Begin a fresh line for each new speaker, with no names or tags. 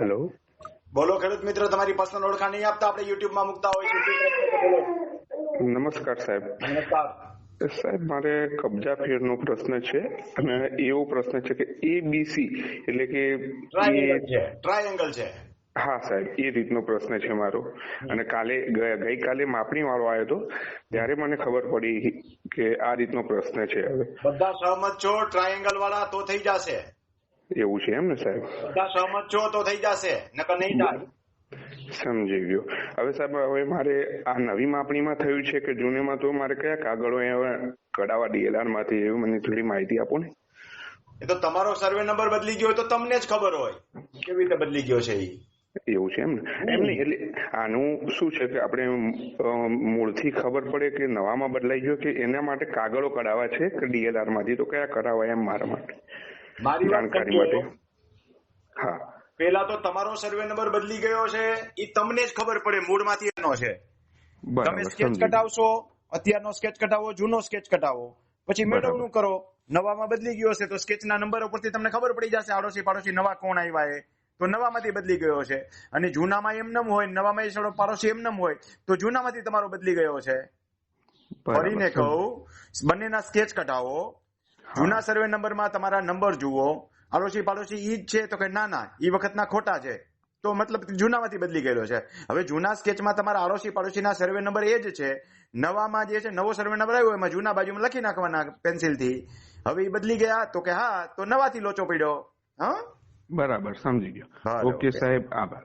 Hello
બોલો ખેડૂત મિત્ર તમારી પર્સનલ ઓળખાણ નહીં આપતા આપણે યુટ્યુબમાં મૂકતા હોય છે?
નમસ્કાર સાહેબ.
નમસ્કાર.
સાહેબ મારે કબજા ફેરનો પ્રશ્ન છે અને એવો પ્રશ્ન છે કે એબીસી એટલે કે
ટ્રાયેંગલ
એ-
છે.
હા સાહેબ એ રીતનો પ્રશ્ન છે મારો. અને કાલે ગઈકાલે માપણી વાળો આવ્યો હતો ત્યારે મને ખબર પડી કે આ રીતનો પ્રશ્ન છે હવે.
બધા સહમત છો? ટ્રાયેંગલ વાળા તો થઈ જશે.
એવું છે એમ ને સાહેબ?
બધા સહમત છો તો થઈ જશે નકર નહીં થાય.
સમજી ગયો. હવે સાહેબ હવે મારે આ નવી માપણીમાં થયું છે કે જૂનીમાં તો મારે કયા કાગળો કઢાવા ડીએલઆરમાંથી એવી મને થોડી માહિતી આપો ને.
એ તો તમારો સર્વે નંબર બદલી ગયો હોય તો તમને જ ખબર હોય. કેવી રીતે બદલી ગયો છે એ
એવું છે એમ ને એમ નહીં એટલે આનું શું છે કે આપણે મૂળથી ખબર પડે કે નવામાં બદલાઈ ગયો કે એના માટે કાગળો કઢાવા છે કે ડીએલઆરમાંથી તો કયા કરાવાય એમ મારા માટે?
મારી વાત
જાણકારી માટે. હા.
પેલા તો તમારો સર્વે નંબર બદલી ગયો છે. એ તમને જ ખબર પડે મૂળમાંથી એનો છે. તમે સ્કેચ કટાવશો અત્યારનો સ્કેચ કટાવો જૂનો સ્કેચ કટાવો પછી
મેડમ
મેળવણું કરો. નવામાં બદલી ગયો છે તો સ્કેચના નંબર ઉપરથી તમને ખબર પડી જશે આડોશી પાડોશી નવા કોણ આવ્યા એ. તો નવામાંથી બદલી ગયો છે. અને જૂનામાં એમ નમ હોય નવામાં સડો પાડોશી એમનેમ હોય તો જૂનામાંથી તમારો બદલી ગયો છે. ફરીને કહું બંનેના સ્કેચ કટાવો જૂના સર્વે નંબરમાં તમારા નંબર જુઓ. આડોશી પાડોશી ઈ જ છે તો કે ના ના ઈ વખતના ખોટા છે. તો મતલબ જૂનામાંથી બદલી ગયેલો છે. હવે જૂના સ્કેચમાં તમારા આડોશી પાડોશીના સર્વે નંબર એ જ છે. નવામાં જે છે નવો સર્વે નંબર આવ્યો એમાં જૂના બાજુમાં લખી નાખવાના પેન્સિલથી. હવે એ બદલી ગયા તો કે હા તો નવાથી લોચો પડ્યો. હા?
બરાબર સમજી ગયો. ઓકે. સાહેબ આભાર